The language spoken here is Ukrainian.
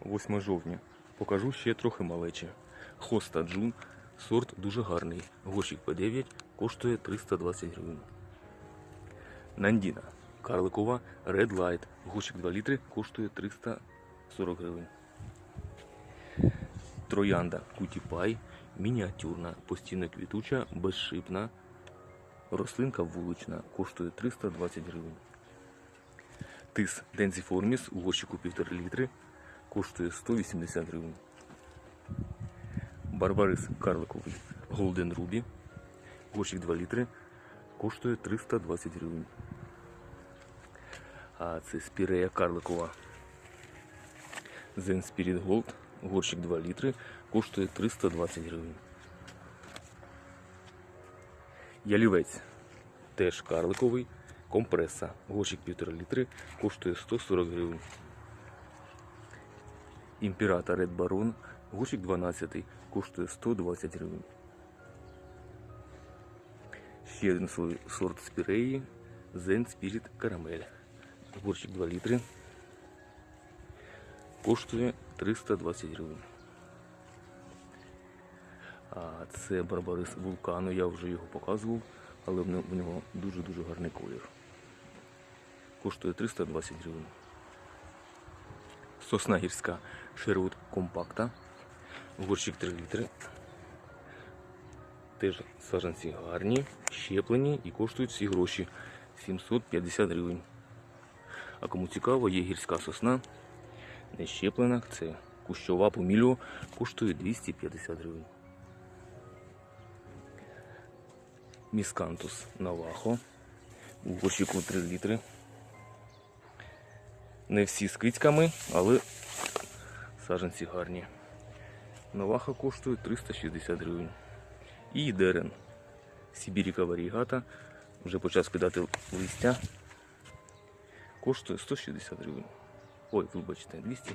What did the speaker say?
8 жовтня. Покажу ще трохи малече. Хоста Джун. Сорт дуже гарний. Горщик П9 коштує 320 гривень. Нандіна. Карликова Red Light. Горщик 2 літри коштує 340 гривень. Троянда Кутіпай. Мініатюрна, постійно квітуча, безшипна. Рослинка вулична коштує 320 гривень. Тис Дензіформіс у горщику 1,5 літри коштує 180 гривень. Барбарис карликовий Golden Ruby. Горщик 2 літри коштує 320 гривень. А це спірея карликова. Zen Spirit Gold. Горщик 2 літри коштує 320 гривень. Ялівець теж карликовий. Компреса. Горщик 1,5 літри коштує 140 гривень. Імператор Red Baron. Горщик 12 коштує 120 гривень. Ще один сорт спіреї. Zen Spirit Caramel. Горщик 2 літри. Коштує 320 гривень. Це Барбарис вулкану, я вже його показував, але в нього дуже-дуже гарний колір. Коштує 320 гривень. Сосна гірська Шервуд компакта. Горщик 3 літри. Теж саджанці гарні, щеплені і коштують всі гроші 750 гривень. А кому цікаво, є гірська сосна, не щеплена, це кущова помілю, коштує 250 гривень. Міскантус Навахо. У горщику 3 літри. Не всі з кицьками, але саджанці гарні. Новаха коштує 360 гривень. І дерен. Сибіріка варігата. Вже почав скидати листя. Коштує 160 гривень. Ой, вибачте, 200.